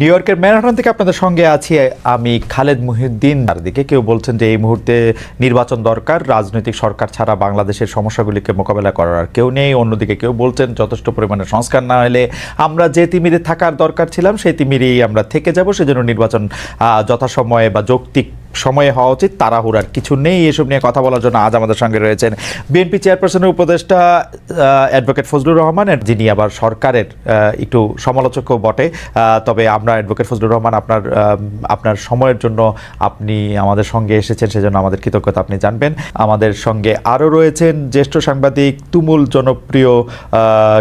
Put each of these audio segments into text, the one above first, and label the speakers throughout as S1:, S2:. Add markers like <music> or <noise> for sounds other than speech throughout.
S1: New ইয়র্কের Manhattan থেকে আপনাদের সঙ্গে আছি আমি খালেদ মুহিউদ্দিন। তার দিকে কেউ বলছেন যে এই মুহূর্তে নির্বাচন দরকার, রাজনৈতিক সরকার ছাড়া বাংলাদেশের সমস্যাগুলিকে মোকাবেলা করার আর কেউ নেই। অন্যদিকে কেউ বলছেন, যথেষ্ট পরিমাণে সংস্কার না হলে আমরা যে তিমিরে থাকার দরকার ছিলাম, সেই তিমিরেই আমরা থেকে যাব। সেজন্য নির্বাচন যথাসময়ে বা যৌক্তিক সময়ে হওয়া উচিত, তাড়াহুড়ার কিছু নেই। এসব নিয়ে কথা বলার জন্য আজ আমাদের সঙ্গে রয়েছেন বিএনপি চেয়ারপারসনের উপদেষ্টা অ্যাডভোকেট ফজলুর রহমান, যিনি আবার সরকারের একটু সমালোচকও বটে। তবে আমরা অ্যাডভোকেট ফজলুর রহমান আপনার আপনার সময়ের জন্য আপনি আমাদের সঙ্গে এসেছেন, সেজন্য আমাদের কৃতজ্ঞতা আপনি জানবেন। আমাদের সঙ্গে আরও রয়েছেন জ্যেষ্ঠ সাংবাদিক, তুমুল জনপ্রিয়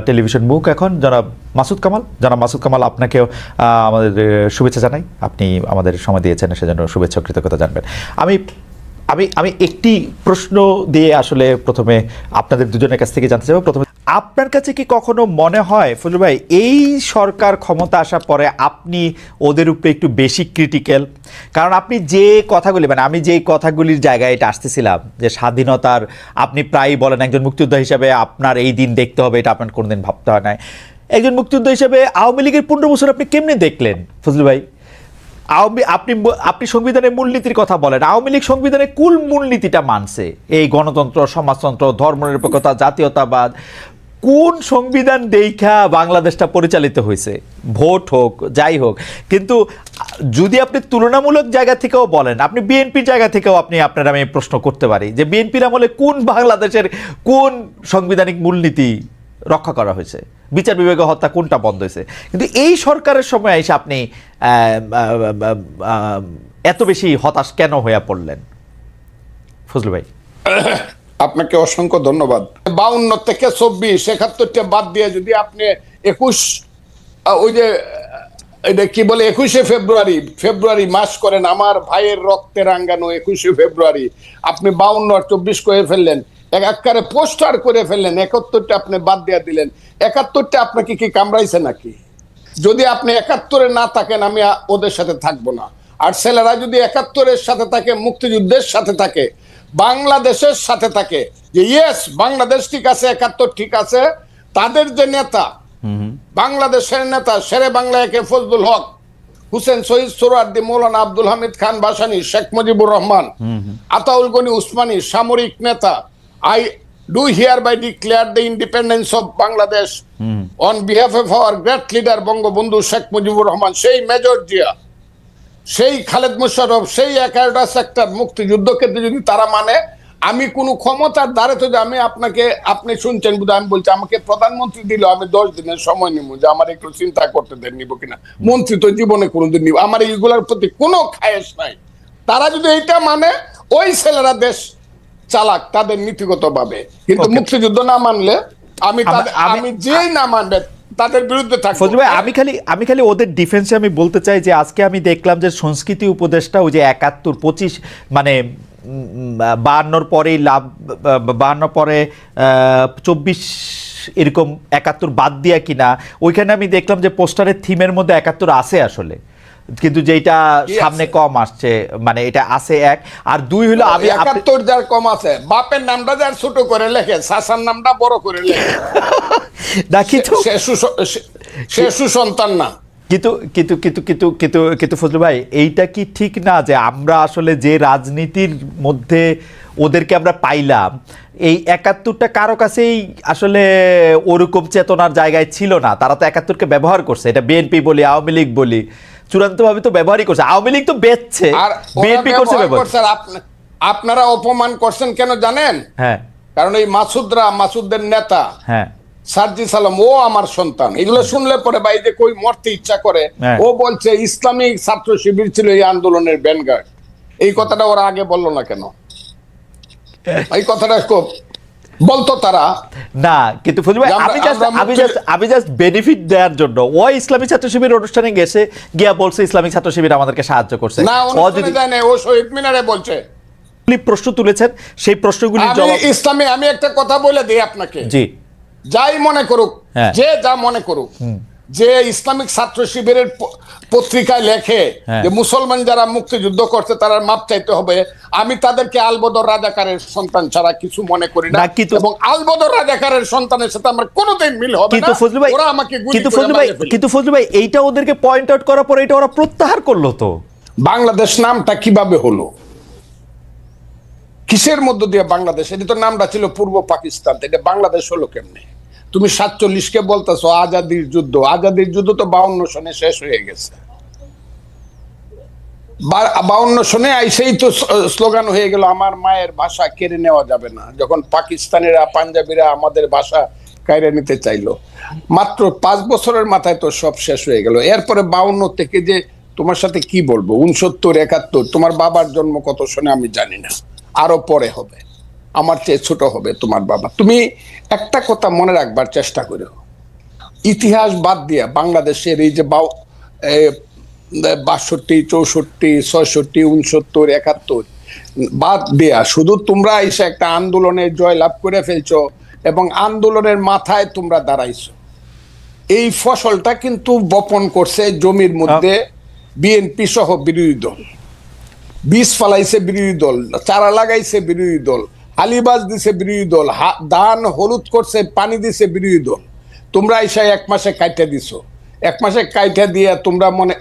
S1: টেলিভিশন মুখ এখন। জনাব মাসুদ কামাল, জনাব মাসুদ কামাল, আপনাকেও আমাদের শুভেচ্ছা জানাই। আপনি আমাদের সময় দিয়েছেন, সেজন্য শুভেচ্ছা কৃতজ্ঞতা জানবেন। আমি আমি আমি একটি প্রশ্ন দিয়ে আসলে প্রথমে আপনাদের দুজনের কাছ থেকে জানতে চাইব। প্রথমে, আপনার কাছে কি কখনো মনে হয় ফজল ভাই, এই সরকার ক্ষমতা আসার পরে আপনি ওদের উপরে একটু বেশি ক্রিটিক্যাল কারণ আপনি যে কথাগুলি মানে আমি যেই কথাগুলির জায়গায় এটা আসতেছিলাম, যে স্বাধীনতার, আপনি প্রায়ই বলেন একজন মুক্তিযোদ্ধা হিসাবে, আপনার এই দিন দেখতে হবে, এটা আপনার কোনোদিন ভাবতে হয় নাই। একজন মুক্তিযোদ্ধা হিসেবে আওয়ামী লীগের পনেরো বছর আপনি কেমনে দেখলেন? ফজল ভাই, আওয়ামী, আপনি আপনি সংবিধানের মূলনীতির কথা বলেন, আওয়ামী লীগ সংবিধানের কুল মূলনীতিটা মানছে? এই গণতন্ত্র, সমাজতন্ত্র ধর্মনিরপেক্ষতা জাতীয়তাবাদ, কোন সংবিধান দেখা বাংলাদেশটা পরিচালিত হয়েছে? ভোট হোক, যাই হোক। কিন্তু যদি আপনি তুলনামূলক জায়গা থেকেও বলেন, আপনি বিএনপির জায়গা থেকেও আপনি, আপনার আমি প্রশ্ন করতে পারি যে বিএনপির আমলে কোন বাংলাদেশের কোন সাংবিধানিক মূলনীতি রক্ষা করা হয়েছে? বিচার বিভাগে হত্যা কোনটা বন্ধ হয়েছে? কিন্তু এই সরকারের সময় এসে আপনি এত বেশি হতাশ কেন হয়ে পড়লেন? ফজলু ভাই।
S2: আপনাকে অসংখ্য ধন্যবাদ। বাউন্ন থেকে চব্বিশ, একাত্তরটা বাদ দিয়ে যদি আপনি একুশ ওই যে, এটা কি বলে, একুশে ফেব্রুয়ারি ফেব্রুয়ারি মাস করেন, আমার ভাইয়ের রক্তে রাঙ্গানো একুশে ফেব্রুয়ারি, আপনি বাউন্ন আর চব্বিশ করে ফেললেন। এক আকারে পোস্টার করে ফেললেন একাত্তরটা আপনি বাদ দিয়ে দিলেন। একাত্তরটা আপনাকে কি কামড়াইছে নাকি? যদি আপনি একাত্তরে না থাকেন আমি ওদের সাথে থাকব না। আর ছেলেরা যদি একাত্তরের সাথে থাকে মুক্তিযুদ্ধের সাথে থাকে বাংলাদেশের সাথে থাকে যে ইয়েস বাংলাদেশ ঠিক আছে একাত্তর ঠিক আছে তাদের যে নেতা বাংলাদেশের নেতা শেরে বাংলা একে ফজলুল হক হুসেন শহীদ সোরার্দি মৌলানা আব্দুল হামিদ খান বাসানি শেখ মুজিবুর রহমান আতাউল গনি উসমানী সামরিক নেতা I do hereby declare the independence of Bangladesh on behalf of our great leader Bangabandhu Sheikh Mujibur Rahman সেই মেজর জিয়া সেই খালেদ মুশারফ সেই এগারোটা সেক্টর মুক্তিযুদ্ধকে যদি তারা মানে। আমি কোনো ক্ষমতার দ্বারে তো আমি আপনাকে আপনি শুনছেন বুধ আমি বলছি আমাকে প্রধানমন্ত্রী দিল আমি দশ দিনের সময় নিব যে আমার একটু চিন্তা করতে দেন নিব কিনা। মন্ত্রী তো জীবনে কোনোদিন নিব। আমার এইগুলোর প্রতি কোনো খায়েশ নাই। তারা যদি এইটা মানে ওই ছেলেরা দেশ চালাক তাদের নীতিগত ভাবে কিন্তু মুক্তিযুদ্ধ না মানলে আমি
S1: আমি-
S2: যেই না মানবে তাদের বিরুদ্ধে থাকব।
S1: ফজলু ভাই আমি খালি আমি খালি ওদের ডিফেন্সে আমি বলতে চাই যে আজকে আমি দেখলাম যে সংস্কৃতি উপদেষ্টা ওই যে একাত্তর পঁচিশ মানে বাহান্নর পরেই লাভ বাহান্ন পরে চব্বিশ এরকম একাত্তর বাদ দিয়া কিনা ওইখানে আমি দেখলাম যে পোস্টারের থিমের মধ্যে একাত্তর আছে আসলে। কিন্তু যেটা সামনে কম আসছে মানে এটা আছে এক। আর দুই হলো আমি
S2: একাত্তর যার কম আছে। বাপের নামটা যার ছোট করে লেখে শাসার নামটা বড় করে লেখে। <laughs>
S1: না
S2: সে সুসন্তান না।
S1: কিন্তু কিন্তু কিন্তু কিন্তু কিন্তু কিন্তু ফজলু ভাই এইটা কি ঠিক না যে আমরা আসলে যে রাজনীতির মধ্যে ওদেরকে আমরা পাইলাম এই একাত্তরটা কারও কাছেই আসলে ওরকম চেতনার জায়গায় ছিল না। তারা তো একাত্তরকে ব্যবহার করছে। এটা বিএনপি বলি আওয়ামী লীগ বলি। চূড়ান্তভাবে তো ব্যবহারই করছে। আওয়ামী লীগ তো বেচছে। বিএনপি করছে
S2: ব্যবহার আপনারা অপমান করছেন কেন জানেন?
S1: হ্যাঁ।
S2: কারণ এই মাসুদরা মাসুদদের নেতা
S1: হ্যাঁ।
S2: সার্জি সালাম ও আমার সন্তান। এগুলো শুনলে পরে ভাই যে কই মরতে ইচ্ছা করে
S1: হ্যাঁ।
S2: ও বলছে ইসলামিক ছাত্র শিবির ছিল এই আন্দোলনের ব্যানগার্ড এই কথাটা ওরা আগে বলল না কেন? এই কথাটা খুব বলতো তারা।
S1: না কিন্তু ফজলু ভাই আমি জাস্ট আমি জাস্ট আমি জাস্ট বেনিফিট দেওয়ার জন্য ও ইসলামী ছাত্র শিবির অনুষ্ঠানে গেছে গিয়া বলছে ইসলামিক ছাত্র শিবির আমাদেরকে সাহায্য করছে।
S2: না
S1: ও যদি
S2: যায় না, ও শহীদ মিনারে বলছে।
S1: আপনি প্রশ্ন তুলেছেন সেই প্রশ্নগুলির
S2: আমি
S1: জবাব
S2: ইসলামে আমি একটা কথা বলে দিই আপনাকে।
S1: জি।
S2: যাই মনে করুক
S1: হ্যাঁ।
S2: যে যা মনে করুক যে ইসলামিক ছাত্র শিবিরের পত্রিকায় লেখে
S1: হ্যাঁ।
S2: যে মুসলমান যারা মুক্তিযুদ্ধ করছে তারা মাপ চাইতে হবে আমি তাদেরকে আলবদর রাজাকারের সন্তান ছাড়া কিছু মনে করি না
S1: না,
S2: এবং আলবদর রাজাকারের সন্তানের সাথে আমার কোনোদিন মিল হবে
S1: কিন্তু ফজলু ভাই
S2: ওরা আমাকে
S1: কিন্তু ফজলু ভাই কিন্তু ফজলু ভাই এইটা ওদেরকে পয়েন্ট আউট করার পর এটা ওরা প্রত্যাহার করল তো।
S2: বাংলাদেশ নামটা কীভাবে হলো? কিসের মধ্য দিয়ে বাংলাদেশ? এটা তো নামটা ছিল পূর্ব পাকিস্তান এটা বাংলাদেশ হলো কেমনে? তুমি সাতচল্লিশ কে বলতেছো, আজাদির যুদ্ধ। আজাদির যুদ্ধ তো বাউন্ন সনে শেষ হয়ে গেছে। বাউন্ন সনে আইসেই তো স্লোগান হয়ে গেল, আমার মায়ের ভাষা কেড়ে নেওয়া যাবে না। যখন পাকিস্তানিরা, পাঞ্জাবিরা আমাদের ভাষা কাইরে নিতে চাইলো। মাত্র পাঁচ বছরের মাথায় তো সব শেষ হয়ে গেল। এরপরে বাউন্ন থেকে যে, তোমার সাথে কি বলব? উনসত্তর, একাত্তর, তোমার বাবার জন্ম কত শোনে আমি জানি না। আরও পরে হবে। আমার চেয়ে ছোট হবে তোমার বাবা। তুমি একটা কথা মনে রাখবার চেষ্টা করো ইতিহাস বাদ দিয়া বাংলাদেশের এই যে বাউ বাষট্টি চৌষট্টি ছয়ষট্টি উনসত্তর একাত্তর বাদ দেয়া শুধু তোমরা এসে একটা আন্দোলনে জয় লাভ করে ফেলছো এবং আন্দোলনের মাথায় তোমরা দাঁড়াইছো। এই ফসলটা কিন্তু বপন করছে জমির মধ্যে বিএনপি সহ বিরোধী দল। বীজ ফালাইছে বিরোধী দল চারা লাগাইছে বিরোধী দল আলিবাজ দিছে বিরোধী দল ধান হলুদ করছে পানি দিছে বিরোধী দল। তোমরা এসে এক মাসে কাইটা দিছো। এক মাসে কাইটা দিয়ে তোমরা মনে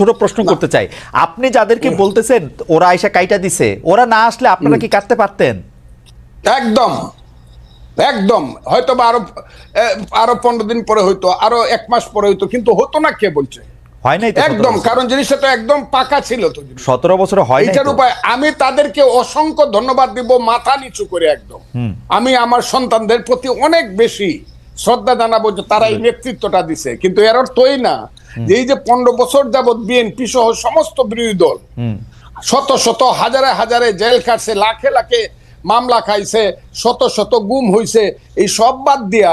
S1: ছোট প্রশ্ন করতে চাই। আপনি যাদেরকে বলতেছেন ওরা আইসা কাইটা দিছে। ওরা না আসলে আপনারা কি কাটতে পারতেন?
S2: একদম। একদম। হয়তো বা আরও আরও পনেরো দিন পরে হইতো আরও এক মাস পরে হইতো কিন্তু হতো না কে বলছে?
S1: হয় নাই
S2: একদম কারণ জিনিসটা তো একদম পাকা ছিল তো
S1: সতেরো বছর হয় তো।
S2: উপায় আমি তাদেরকে অসংখ্য ধন্যবাদ দিব মাথা নিচু করে একদম। আমি আমার সন্তানদের প্রতি অনেক বেশি শ্রদ্ধা জানাব যে তারা এই নেতৃত্বটা দিছে। কিন্তু এর অর্থই না যে এই যে পনেরো বছর যাবৎ বিএনপি সহ সমস্ত বিরোধী দল শত শত হাজারে হাজারে জেল কাটছে লাখে লাখে মামলা খাইছে শত শত গুম হইছে এই সব বাদ দিয়া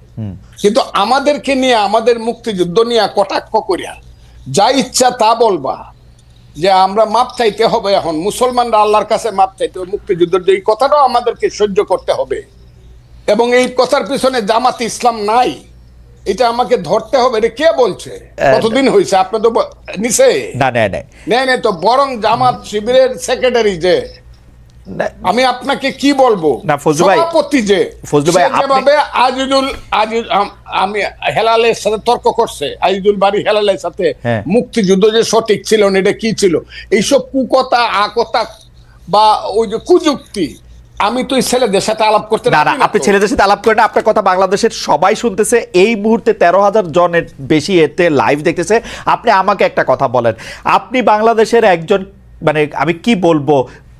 S2: কিন্তু আমাদেরকে নিয়ে আমাদের মুক্তিযুদ্ধ নিয়ে কটাক্ষ করিয়া যা ইচ্ছা তা বলবা যে আমরা মাপ চাইতে হবে এখন। মুসলমানরা আল্লাহর কাছে মাপ চাইতে হবে মুক্তিযুদ্ধের যে এই কথাটাও আমাদেরকে সহ্য করতে হবে। এবং এই কথার পিছনে জামাত ইসলাম নাই এটা আমাকে ধরতে হবে। এটা কে বলছে? কতদিন হয়েছে? আপনি তো নিছে
S1: না
S2: নেই নেই তো বরং জামাত শিবিরের সেক্রেটারি যে
S1: না-
S2: আমি আপনাকে কি বলব?
S1: না, ফজলু ভাই-
S2: সভাপতি যে
S1: ফজলু ভাই, আপনি-
S2: যেভাবে আজিজুল আজিজ আমি হেলালের সাথে তর্ক করছে আজিজুল বাড়ি হেলালের সাথে
S1: হ্যাঁ।
S2: মুক্তিযুদ্ধ যে সঠিক ছিল না এটা কি ছিল? এইসব কুকথা আকথা বা ওই যে কুযুক্তি আমি তো এই ছেলেদের সাথে আলাপ করতে
S1: না না আপনি। ছেলেদের সাথে আলাপ করেন না, আপনার কথা বাংলাদেশের সবাই শুনতেছে। এই মুহূর্তে তেরো হাজার জনের বেশি এতে লাইভ দেখতেছে। আপনি আমাকে একটা কথা বলেন আপনি বাংলাদেশের একজন মানে আমি কি বলব?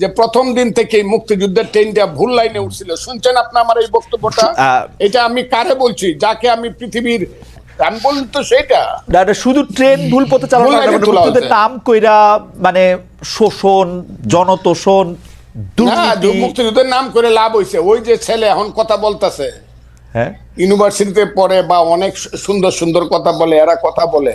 S2: যে প্রথম দিন থেকে মুক্তিযুদ্ধের ট্রেনটা ভুল লাইনে উঠছিল। শুনছেন আপনি আমার এই বক্তব্যটা? এটা আমি কারে বলছি? যাকে আমি পৃথিবীর আমি বলি তো সেটা।
S1: এটা শুধু ট্রেন ভুল পথে চালানো
S2: হয়েছে।
S1: নাম কইরা মানে শোষণ জনতোষণ
S2: মুক্তিযুদ্ধের নাম করে লাভ হইছে। ওই যে ছেলে এখন কথা বলতেছে।
S1: হ্যাঁ।
S2: ইউনিভার্সিটিতে পড়ে বা অনেক সুন্দর সুন্দর কথা বলে এরা কথা বলে।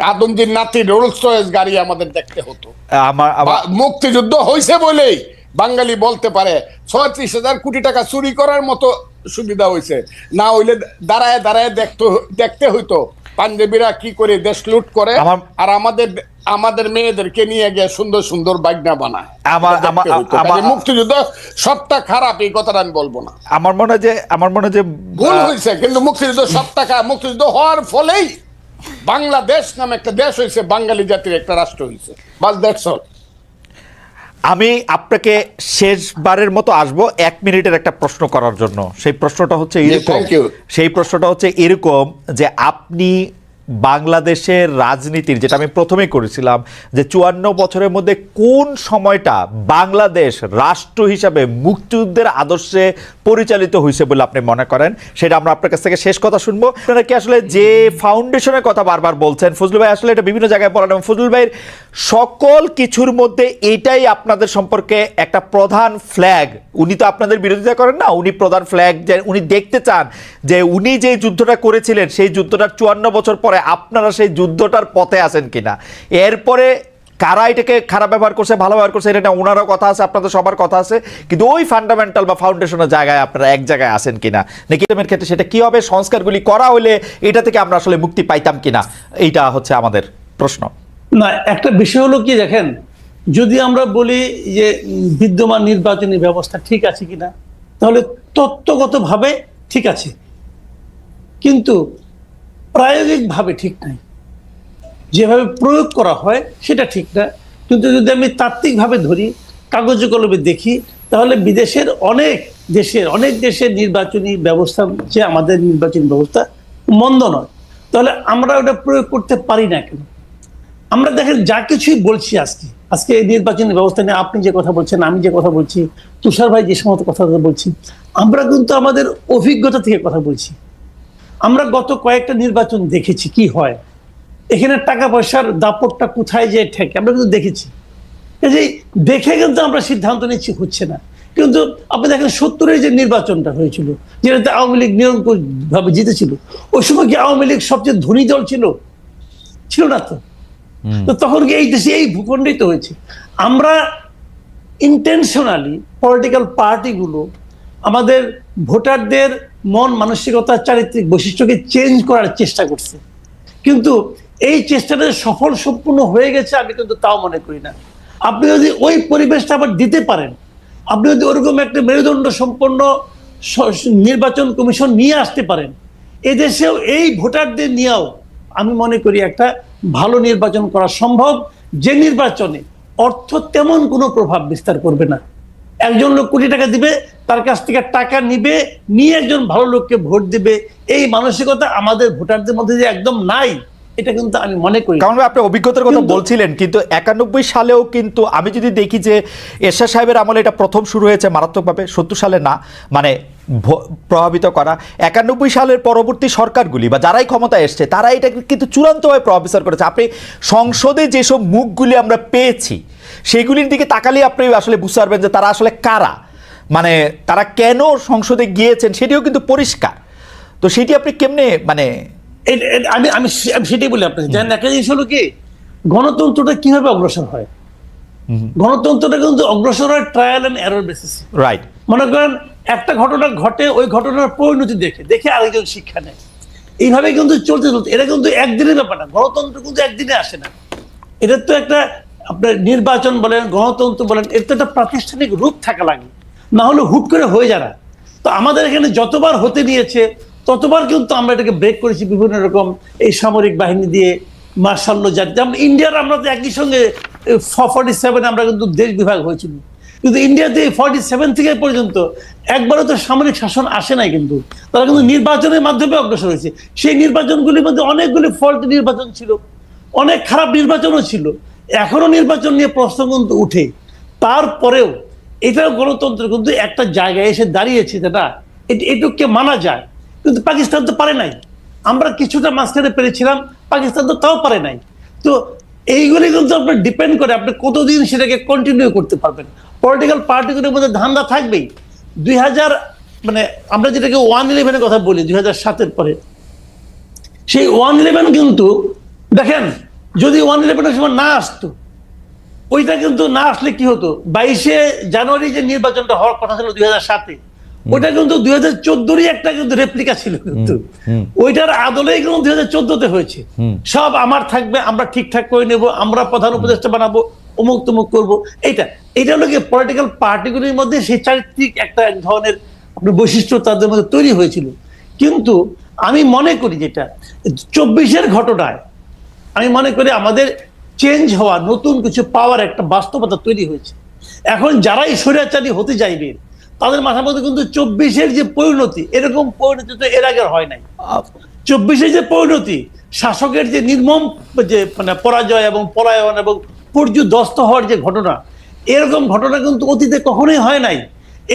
S2: আদমজির নাতি রোলস রয়েস গাড়ি আমাদের দেখতে হতো।
S1: আমার
S2: মুক্তিযুদ্ধ হয়েছে বলেই বাঙালি বলতে পারে ছত্রিশ হাজার কোটি টাকা চুরি করার মতো সুবিধা হয়েছে না হইলে দাঁড়ায় দাঁড়ায় দেখতে দেখতে হইতো পাঞ্জাবিরা কি করে দেশ লুট করে আর আমাদের আমাদের মেয়েদেরকে নিয়ে গিয়ে সুন্দর সুন্দর বাগনা বানায়।
S1: আমার- আমার-
S2: মুক্তিযুদ্ধ সবটা খারাপ এই কথাটা আমি বলব না।
S1: আমার মনে হয় যে আমার মনে হয় যে
S2: ভুল হয়েছে কিন্তু মুক্তিযুদ্ধ সবটা মুক্তিযুদ্ধ হওয়ার ফলেই বাংলাদেশ নামে একটা দেশ হয়েছে বাঙালি জাতির একটা রাষ্ট্র হয়েছে বাস দ্যাটস অল
S1: আমি আপনাকে শেষবারের মতো আসব এক মিনিটের একটা প্রশ্ন করার জন্য। সেই প্রশ্নটা হচ্ছে এরকম। সেই প্রশ্নটা হচ্ছে এরকম যে আপনি বাংলাদেশের রাজনীতির, যেটা আমি প্রথমেই করেছিলাম, যে চুয়ান্ন বছরের মধ্যে কোন সময়টা বাংলাদেশ রাষ্ট্র হিসাবে মুক্তিযুদ্ধের আদর্শে পরিচালিত হয়েছে বলে আপনি মনে করেন? সেটা আমরা আপনার কাছ থেকে শেষ কথা শুনব। আপনারা কি আসলে যে ফাউন্ডেশনের কথা বারবার বলছেন, ফজলুল ভাই আসলে এটা বিভিন্ন জায়গায় বলেন এবং ফজলুল ভাইয়ের সকল কিছুর মধ্যে এটাই আপনাদের সম্পর্কে একটা প্রধান ফ্ল্যাগ উনি তো আপনাদের বিরোধিতা করেন না, উনি প্রধান ফ্ল্যাগ যে উনি দেখতে চান যে উনি যে যুদ্ধটা করেছিলেন, সেই যুদ্ধটার চুয়ান্ন বছর পরে আপনারা সেই যুদ্ধটার পথে আছেন কিনা? এরপরে কারা এটাকে খারাপ ব্যবহার করছে, ভালো ব্যবহার করছে, এটা ওনারও কথা আছে, আপনাদের সবার কথা আছে, কিন্তু ওই ফান্ডামেন্টাল বা ফাউন্ডেশনের জায়গায় আপনারা এক জায়গায় আছেন কিনা? নাকি এর ক্ষেত্রে সেটা কি হবে, সংস্কারগুলি করা হলে এটা থেকে আমরা আসলে মুক্তি পাইতাম কিনা? এইটা হচ্ছে আমাদের প্রশ্ন।
S3: না, একটা বিষয় হলো কি দেখেন, যদি আমরা বলি যে বিদ্যমান নির্বাচনী ব্যবস্থা ঠিক আছে কিনা, তাহলে তত্ত্বগতভাবে ঠিক আছে। কিন্তু প্রায়োগিকভাবে ঠিক নাই। যেভাবে প্রয়োগ করা হয়, সেটা ঠিক না। কিন্তু যদি আমি তাত্ত্বিকভাবে ধরি, কাগজে কলমে দেখি, তাহলে বিদেশের অনেক দেশের অনেক দেশের নির্বাচনী ব্যবস্থা যে আমাদের নির্বাচনী ব্যবস্থা মন্দ নয়। তাহলে আমরা ওটা প্রয়োগ করতে পারি না কেন? আমরা দেখেন, যা কিছুই বলছি আজকে আজকে এই নির্বাচনী ব্যবস্থা নিয়ে আপনি যে কথা বলছেন, আমি যে কথা বলছি, তুষার ভাই যে সমস্ত কথা বলছি, আমরা কিন্তু আমাদের অভিজ্ঞতা থেকে কথা বলছি। আমরা গত কয়েকটা নির্বাচন দেখেছি কি হয়? এখানে টাকা পয়সার দাপটটা কোথায় যে ঠেকে আমরা কিন্তু দেখেছি। কাজেই দেখে কিন্তু আমরা সিদ্ধান্ত নিচ্ছি হচ্ছে না। কিন্তু আপনি দেখেন সত্তরের যে নির্বাচনটা হয়েছিল যেটাতে আওয়ামী লীগ নিরঙ্কুশ ভাবে জিতেছিল ওই সময় কি আওয়ামী লীগ সবচেয়ে ধনী দল ছিল? ছিল না তো। তো তখন কি এই দেশে এই ভূখণ্ডেই তো হয়েছে। আমরা ইন্টেনশনালি পলিটিক্যাল পার্টিগুলো আমাদের ভোটারদের মন মানসিকতা চারিত্রিক বৈশিষ্ট্যকে চেঞ্জ করার চেষ্টা করছে। কিন্তু এই চেষ্টাটা সফল সম্পূর্ণ হয়ে গেছে আমি কিন্তু তাও মনে করি না। আপনি যদি ওই পরিবেশটা আবার দিতে পারেন, আপনি যদি ওরকম একটা মেরুদণ্ড সম্পন্ন নির্বাচন কমিশন নিয়ে আসতে পারেন, এদেশেও এই ভোটারদের নিয়েও আমি মনে করি একটা ভালো নির্বাচন করা সম্ভব। যে নির্বাচনে অর্থ তেমন কোনো প্রভাব বিস্তার করবে না। একজন লোক কোটি টাকা দিবে তার কাছ থেকে টাকা নিবে নিয়ে একজন ভালো লোককে ভোট দিবে। এই মানসিকতা আমাদের ভোটারদের মধ্যে যে একদম নাই এটা কিন্তু আমি মনে করি
S1: কারণ আপনি অভিজ্ঞতার কথা বলছিলেন কিন্তু একানব্বই সালেও কিন্তু আমি যদি দেখি যে এরশাদ সাহেবের আমলে এটা প্রথম শুরু হয়েছে মারাত্মকভাবে সত্তর সালে না মানে প্রভাবিত করা। একানব্বই সালের পরবর্তী সরকারগুলি বা যারাই ক্ষমতায় এসছে তারা এটাকে কিন্তু চূড়ান্তভাবে প্রভাবিত করেছে। আপনি সংসদে যেসব মুখগুলি আমরা পেয়েছি সেগুলির দিকে তাকালে আপনি আসলে বুঝতে পারবেন যে তারা আসলে কারা। মানে তারা কেন সংসদে গিয়েছেন সেটিও কিন্তু পরিষ্কার। তো সেটি আপনি কেমনে মানে
S3: আমি আমি সেটাই বলি আপনাকে। জানেন একটা জিনিস হলো কি? গণতন্ত্রটা কীভাবে অগ্রসর হয়? গণতন্ত্রটা কিন্তু অগ্রসর হয় trial and error basis
S1: right
S3: মনে করেন একটা ঘটনা ঘটে, ওই ঘটনার পরিণতি দেখে দেখে আরেকজন শিক্ষা নেয়। এইভাবে কিন্তু চলতে চলতে, এটা কিন্তু একদিনের ব্যাপার না, গণতন্ত্র কিন্তু একদিনে আসে না। এটার তো একটা আপনার নির্বাচন বলেন, গণতন্ত্র বলেন, এর তো একটা প্রাতিষ্ঠানিক রূপ থাকা লাগে। না হলে হুট করে হয়ে যারা। তো আমাদের এখানে যতবার হতে নিয়েছে, ততবার কিন্তু আমরা এটাকে ব্রেক করেছি বিভিন্ন রকম এই সামরিক বাহিনী দিয়ে মার্শাল্য জাতি। যেমন ইন্ডিয়ার আমরা তো একই সঙ্গে ফর্টি সেভেন আমরা কিন্তু দেশ বিভাগ হয়েছিল কিন্তু ইন্ডিয়াতে ফর্টি সেভেন থেকে পর্যন্ত একবারও তো সামরিক শাসন আসে নাই কিন্তু। তারা কিন্তু নির্বাচনের মাধ্যমে অগ্রসর হয়েছে। সেই নির্বাচনগুলির মধ্যে অনেকগুলি ফল্ট নির্বাচন ছিল। অনেক খারাপ নির্বাচনও ছিল। এখনও নির্বাচন নিয়ে প্রশ্ন কিন্তু উঠে। তারপরেও এটাও গণতন্ত্র কিন্তু একটা জায়গায় এসে দাঁড়িয়েছে যে না, এট- এটুকুকে মানা যায়। কিন্তু পাকিস্তান তো পারে নাই। আমরা কিছুটা মাঝখানে পেরেছিলাম, পাকিস্তান তো তাও পারে নাই। তো এইগুলি কিন্তু আপনার ডিপেন্ড করে আপনি কতদিন সেটাকে কন্টিনিউ করতে পারবেন। পলিটিক্যাল পার্টিগুলোর মধ্যে ধান্দা থাকবেই। দুই হাজার মানে আমরা যেটাকে ওয়ান ইলেভেনের কথা বলি, দুই হাজার সাতের পরে। সেই ওয়ান ইলেভেন কিন্তু, দেখেন, যদি ওয়ান ইলেভেনের সময় না আসতো, ওইটা কিন্তু না আসলে কি হতো? বাইশে জানুয়ারি যে নির্বাচনটা হওয়ার কথা ছিল দুই হাজার সাতে। ওইটা কিন্তু দুই হাজার চোদ্দোরই একটা কিন্তু রেপ্লিকা ছিল কিন্তু। ওইটার আদলেই কিন্তু দুই হাজার চোদ্দতে হয়েছে। সব আমার থাকবে আমরা ঠিকঠাক করে নেব আমরা প্রধান উপদেষ্টা বানাবো অমুক তমুক করব। এইটা এটা হলো কি পলিটিক্যাল পার্টিগুলির মধ্যে সেই চারিত্রিক একটা এক ধরনের বৈশিষ্ট্য তাদের মধ্যে তৈরি হয়েছিল। কিন্তু আমি মনে করি যেটা চব্বিশের ঘটনায় আমি মনে করি আমাদের চেঞ্জ হওয়া নতুন কিছু পাওয়ার একটা বাস্তবতা তৈরি হয়েছে। এখন যারাই স্বৈরাচারী হতে চাইবে তাদের মাথার মধ্যে কিন্তু চব্বিশের যে পরিণতি এরকম পরিণতি তো এর আগে হয় নাই। চব্বিশের যে পরিণতি শাসকের যে নির্মম যে মানে পরাজয় এবং পলায়ন এবং পর্যুদস্ত হওয়ার যে ঘটনা এরকম ঘটনা কিন্তু অতীতে কখনোই হয় নাই।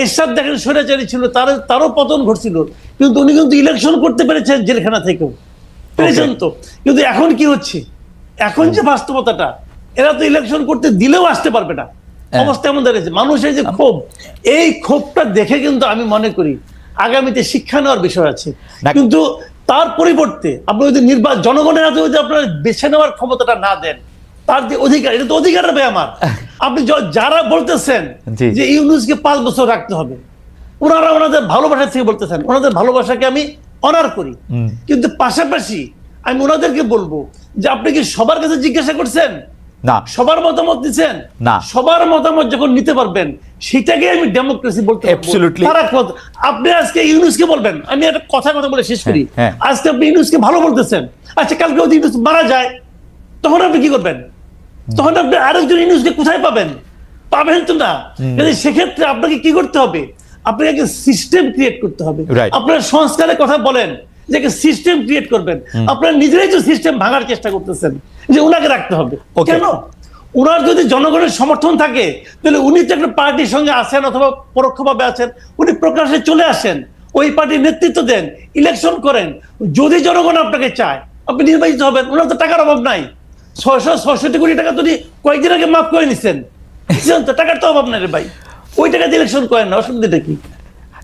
S3: এরশাদ দেখেন স্বৈরাচারী ছিল তার তারও পতন ঘটছিল কিন্তু উনি কিন্তু ইলেকশন করতে পেরেছেন জেলখানা থেকেও। পেরেছেন তো। কিন্তু এখন কি হচ্ছে? এখন যে বাস্তবতাটা এরা তো ইলেকশন করতে দিলেও আসতে পারবে না। অবস্থা এমন দাঁড়িয়েছে মানুষের যে ক্ষোভ এই ক্ষোভটা দেখে কিন্তু আমি মনে করি আগামীতে শিক্ষা নেওয়ার বিষয় আছে। কিন্তু তার পরিবর্তে আপনি যদি নির্বাচন জনগণের হাতে যদি আপনার বেছে নেওয়ার ক্ষমতাটা না দেন তার যে অধিকার এটা তো অধিকার হবে আমার। <laughs> আপনি যারা বলতেছেন। যে ইউনুসকে পাঁচ বছর রাখতে হবে ওনারা ওনাদের ভালোবাসা থেকে বলতেছেন ওনাদের ভালোবাসাকে আমি অনার করি। কিন্তু পাশাপাশি আমি ওনাদেরকে বলব যে আপনি কি সবার কাছে জিজ্ঞাসা করছেন?
S1: না।
S3: সবার মতামত দিচ্ছেন?
S1: না।
S3: সবার মতামত যখন নিতে পারবেন সেটাকে আমি ডেমোক্রেসি বলতে কত- আপনি আজকে ইউনুসকে বলবেন আমি একটা কথা কথা বলে শেষ করি।
S1: হ্যাঁ, হ্যাঁ।
S3: আজকে আপনি ইউনুসকে ভালো বলতেছেন। আচ্ছা কালকে যদি ইউনুস মারা যায় তখন আপনি কি করবেন? তখন আপনি আরেকজন ইউনুসকে কোথায় পাবেন? পাবেন তো না। কাজে সেক্ষেত্রে আপনাকে কি করতে হবে? আপনাকে একটা সিস্টেম ক্রিয়েট করতে হবে। আপনার সংস্কারের কথা বলেন যে সিস্টেম ক্রিয়েট করবেন। আপনারা নিজেরাই তো সিস্টেম ভাঙার চেষ্টা করতেছেন। যে উনাকে রাখতে হবে. কেন? উনার যদি জনগণের সমর্থন থাকে তাহলে উনি তো একটা পার্টির সঙ্গে আসেন অথবা পরোক্ষভাবে আছেন উনি প্রকাশ্যে চলে আসেন ওই পার্টির নেতৃত্ব দেন ইলেকশন করেন। যদি জনগণ আপনাকে চায় আপনি নির্বাচিত হবেন ওনার তো টাকার অভাব নাই। ছয়শো ছয়ষট্টি কোটি টাকা তো কয়েকদিন আগে মাফ করে <laughs> তো? টাকার তো অভাব নাই রে ভাই। ওই টাকাতে ইলেকশন করেন না অসুবিধাটা কি?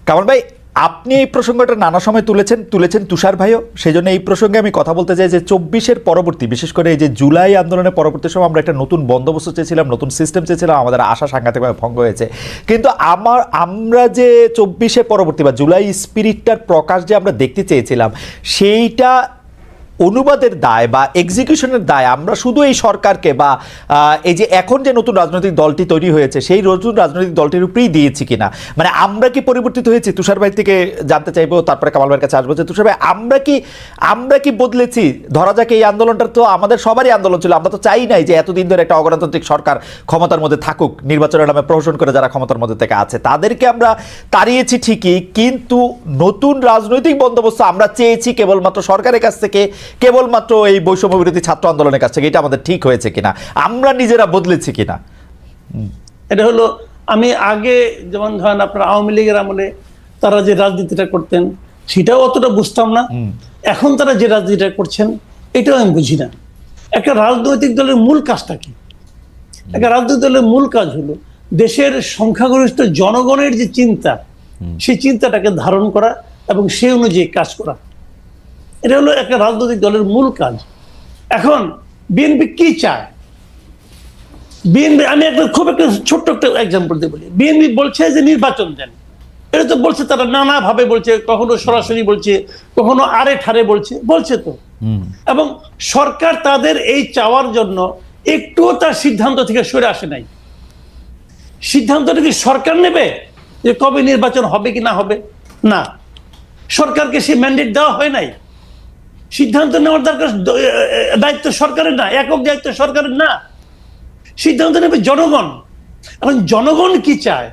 S1: কামাল ভাই আপনি এই প্রসঙ্গটা নানা সময় তুলেছেন তুলেছেন তুষার ভাইও। সেই জন্য এই প্রসঙ্গে আমি কথা বলতে চাই যে চব্বিশের পরবর্তী, বিশেষ করে এই যে জুলাই আন্দোলনের পরবর্তী সময় আমরা একটা নতুন বন্দোবস্ত চেয়েছিলাম, নতুন সিস্টেম চেয়েছিলাম, আমাদের আশা সাংঘাতিকভাবে ভঙ্গ হয়েছে। কিন্তু আমার, আমরা যে চব্বিশের পরবর্তী বা জুলাই স্পিরিটটার প্রকাশ যে আমরা দেখতে চেয়েছিলাম, সেইটা অনুবাদের দায় বা এক্সিকিউশনের দায়, আমরা শুধু এই সরকারকে বা এই যে এখন যে নতুন রাজনৈতিক দলটি তৈরি হয়েছে, সেই নতুন রাজনৈতিক দলটির উপরেই দিয়েছি কিনা? মানে আমরা কি পরিবর্তিত হয়েছি? তুষার ভাই থেকে জানতে চাইব, তারপরে কামাল ভাইয়ের কাছে আসব যে, তুষার ভাই, আমরা কি আমরা কি বদলেছি? ধরা যাক এই আন্দোলনটা তো আমাদের সবারই আন্দোলন ছিল, আমরা তো চাই নাই যে এতদিন ধরে একটা অগণতান্ত্রিক সরকার ক্ষমতার মধ্যে থাকুক, নির্বাচনের নামে প্রহসন করে যারা ক্ষমতার মধ্যে থেকে আছে, তাদেরকে আমরা তাড়িয়েছি ঠিকই, কিন্তু নতুন রাজনৈতিক বন্দোবস্ত আমরা চেয়েছি কেবলমাত্র সরকারের কাছ থেকে কেবলমাত্র এই বৈষম্য বিরোধী ছাত্র আন্দোলনের কাছ থেকে এটা আমাদের ঠিক হয়েছে কিনা? আমরা নিজেরা বদলেছি কিনা?
S3: এটা হলো আমি আগে যেমন ধরেন আপনার আওয়ামী লীগের আমলে তারা যে রাজনীতিটা করতেন সেটাও অতটা বুঝতাম না। এখন তারা যে রাজনীতিটা করছেন এটাও আমি বুঝি না। একটা রাজনৈতিক দলের মূল কাজটা কি? একটা রাজনৈতিক দলের মূল কাজ হলো দেশের সংখ্যাগরিষ্ঠ জনগণের যে চিন্তা সেই চিন্তাটাকে ধারণ করা এবং সেই অনুযায়ী কাজ করা। এটা হলো একটা রাজনৈতিক দলের মূল কাজ। এখন বিএনপি কি চায়? বিএনপি আমি একটা খুব একটা ছোট্ট একটা এক্সাম্পল দিয়ে বলি। বিএনপি বলছে যে নির্বাচন দেন। এটা তো বলছে তারা নানা ভাবে বলছে কখনো সরাসরি বলছে কখনো আরে ঠারে বলছে বলছে তো। এবং সরকার তাদের এই চাওয়ার জন্য একটুও তার সিদ্ধান্ত থেকে সরে আসে নাই। সিদ্ধান্তটা কি সরকার নেবে যে কবে নির্বাচন হবে কি না হবে? না। সরকারকে সেই ম্যান্ডেট দেওয়া হয় নাই। সিদ্ধান্ত নেওয়ার দরকার দায়িত্ব সরকারের না, একক দায়িত্ব সরকারের না। সিদ্ধান্ত নেবে জনগণ। এখন জনগণ কি চায়?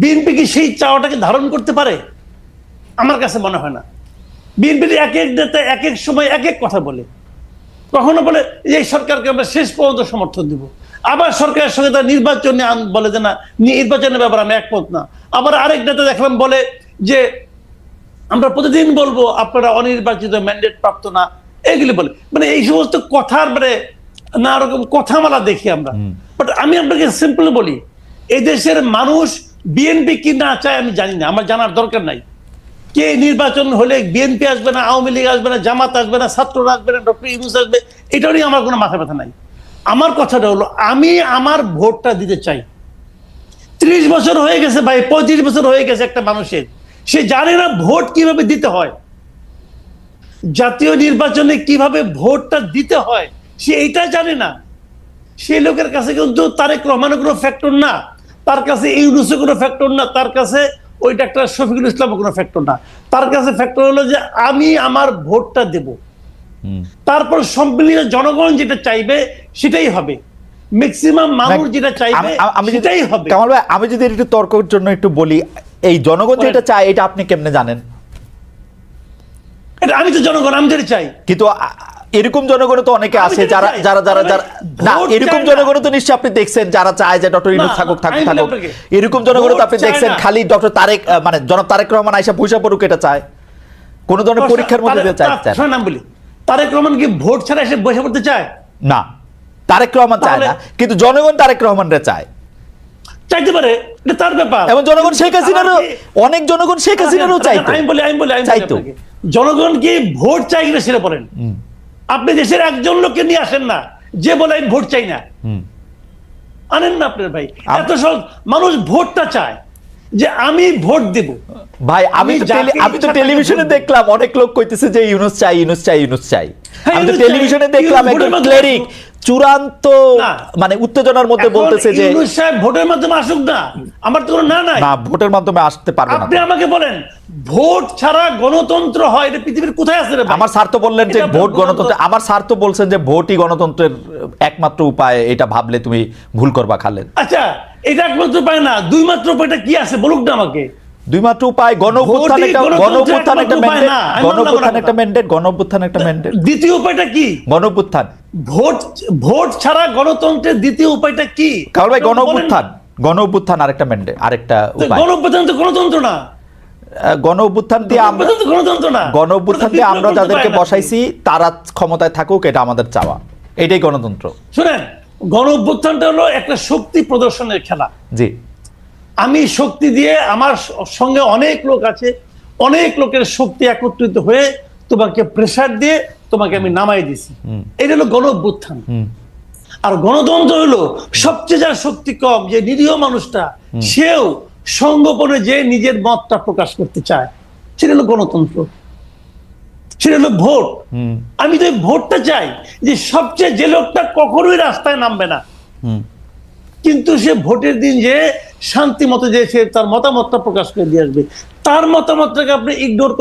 S3: বিএনপি কি সেই চাওয়াটাকে ধারণ করতে পারে? আমার কাছে মনে হয় না। বিএনপির এক এক নেতা এক এক সময় এক এক কথা বলে। কখনো বলে, এই সরকারকে আমরা শেষ পর্যন্ত সমর্থন দিব। আবার সরকারের সঙ্গে তার নির্বাচনে বলে যে না, নির্বাচনের ব্যাপারে আমি একমত না। আবার আরেক নেতা দেখলাম বলে যে আমরা প্রতিদিন বলব আপনারা অনির্বাচিত ম্যান্ডেট প্রাপ্ত না। এগুলি বলে। মানে এই সমস্ত কথার মানে না রকম কথামালা দেখি আমরা। বাট আমি আপনাকে সিম্পল বলি এই দেশের মানুষ বিএনপি কি না চায় আমি জানি না আমার জানার দরকার নাই। কে নির্বাচন হলে বিএনপি আসবে না আওয়ামী লীগ আসবে না জামাত আসবে না ছাত্ররা আসবে না ডক্টর ইউনুস আসবে এটা নিয়ে আমার কোনো মাথা ব্যথা নাই। আমার কথাটা হলো আমি আমার ভোটটা দিতে চাই। ত্রিশ বছর হয়ে গেছে ভাই পঁয়ত্রিশ বছর হয়ে গেছে একটা মানুষের। সে জানে না ভোট কীভাবে দিতে হয়। জাতীয় নির্বাচনে কীভাবে ভোটটা দিতে হয় সে এইটা জানে না। সেই লোকের কাছে কিন্তু তারেক রহমানের কোনো ফ্যাক্টর না তার কাছে ইউনুসের কোনো ফ্যাক্টর না তার কাছে ওই ডাক্তার শফিকুল ইসলামের কোনো ফ্যাক্টর না। তার কাছে ফ্যাক্টর হলো যে আমি আমার ভোটটা দেব। তারপর সম্মিলিত জনগণ যেটা চাইবে সেটাই হবে। ম্যাক্সিমাম মানুষ যেটা চাইবে সেটাই হবে।
S1: কামাল ভাই আমি যদি একটু তর্কের জন্য একটু বলি এই জনগণ যেটা চায় এটা আপনি কেমনে জানেন?
S3: এটা আমি তো জনগণ আমি যেটা চাই।
S1: কিন্তু এরকম জনগণ তো অনেকে আছে যারা যারা যারা যারা না এরকম জনগণ তো নিশ্চয়ই আপনি দেখছেন যারা চায় যে ডক্টর ইউনুস
S3: না,
S1: থাকুক থাকুক। থাকুক এরকম জনগণ তো আপনি দেখছেন খালি ডক্টর তারেক মানে জনাব তারেক রহমান আইসা পয়সা পড়ুক এটা চায়। কোন ধরনের পরীক্ষার মধ্যে দিয়ে চায় চায় না।
S3: শোনেন আমি বলি। তারেক রহমান কি ভোট ছাড়া এসে বসে পড়তে চায়?
S1: না তারেক রহমান চায় না কিন্তু জনগণ তারেক রহমানরে চায়।
S3: চাইতে পারে এটা তার ব্যাপার।
S1: এবং জনগণ শেখ হাসিনারও অনেক জনগণ শেখ হাসিনারও চাইতো।
S3: আমি বলি আমি বলি আমি
S1: চাইতো।
S3: জনগণ কি ভোট চাই কিনা সেটা বলেন। আপনি দেশের একজন লোককে নিয়ে আসেন না যে বলে আমি ভোট চাই না। আনেন না আপনার ভাই। এত সহজ মানুষ ভোটটা চায় যে আমি ভোট দেব।
S1: ভাই আমি
S3: আমি
S1: তো আমি তো টেলিভিশনে দেখলাম অনেক লোক কইতেছে যে ইউনুস চাই ইউনুস চাই ইউনুস চাই। আমি তো টেলিভিশনে দেখলাম একজন ক্লেরিক চূড়ান্ত মানে উত্তেজনার মধ্যে বলতেছে যে
S3: ইউনূস সাহেব ভোটের মাধ্যমে আসুক না। আমার তো কোনো না নাই।
S1: না ভোটের মাধ্যমে আসতে পারবে না।
S3: আপনি আমাকে বলেন ভোট ছাড়া গণতন্ত্র হয় এটা পৃথিবীর কোথায় আছে রে
S1: আমার স্যার তো বললেন যে ভোট
S3: ভোট
S1: গণতন্ত্র আমার স্যার তো বলছেন যে ভোটই গণতন্ত্রের একমাত্র উপায় এটা ভাবলে তুমি ভুল করবা খালেন
S3: আচ্ছা এটা একমাত্র উপায় না। দুই মাত্র উপায়টা কি আছে বলুক না আমাকে।
S1: দুই মাত্র উপায় একটা একটা ম্যান্ডেট। একটা ম্যান্ডেট একটা ম্যান্ডেট
S3: দ্বিতীয় উপায়টা কি? ভোট ভোট ছাড়া গণতন্ত্রের দ্বিতীয় উপায়টা কি?
S1: কারণ ভাই আরেকটা ম্যান্ডেট আরেকটা উপায়।
S3: তো গণতন্ত্র না।
S1: দিয়ে আমরা
S3: গণতন্ত্র না।
S1: দিয়ে আমরা যাদেরকে বসাইছি তারা ক্ষমতায় থাকুক এটা আমাদের চাওয়া। এটাই গণতন্ত্র।
S3: শুনেন গণ অভ্যুত্থানটা হলো একটা শক্তি প্রদর্শনের খেলা।
S1: জি।
S3: আমি শক্তি দিয়ে আমার সঙ্গে অনেক লোক আছে অনেক লোকের শক্তি একত্রিত হয়ে তোমাকে প্রেসার দিয়ে তোমাকে আমি নামাই দিছি। এটা হলো গণ অভ্যুত্থান আর গণতন্ত্র হলো সবচেয়ে যার শক্তি কম যে নিরীহ মানুষটা সেও সঙ্গোপনে যে নিজের মতটা প্রকাশ করতে চায় সেটা হলো গণতন্ত্র। সেটা হলো ভোট। আমি তো ভোটটা চাই যে সবচেয়ে যে লোকটা কখনোই রাস্তায় নামবে না। কিন্তু সে ভোটের দিন যে শান্তি মতো যে সে তার মতামতটা প্রকাশ করে দিয়ে আসবে তার মতামতটাকে আপনি ইগনোর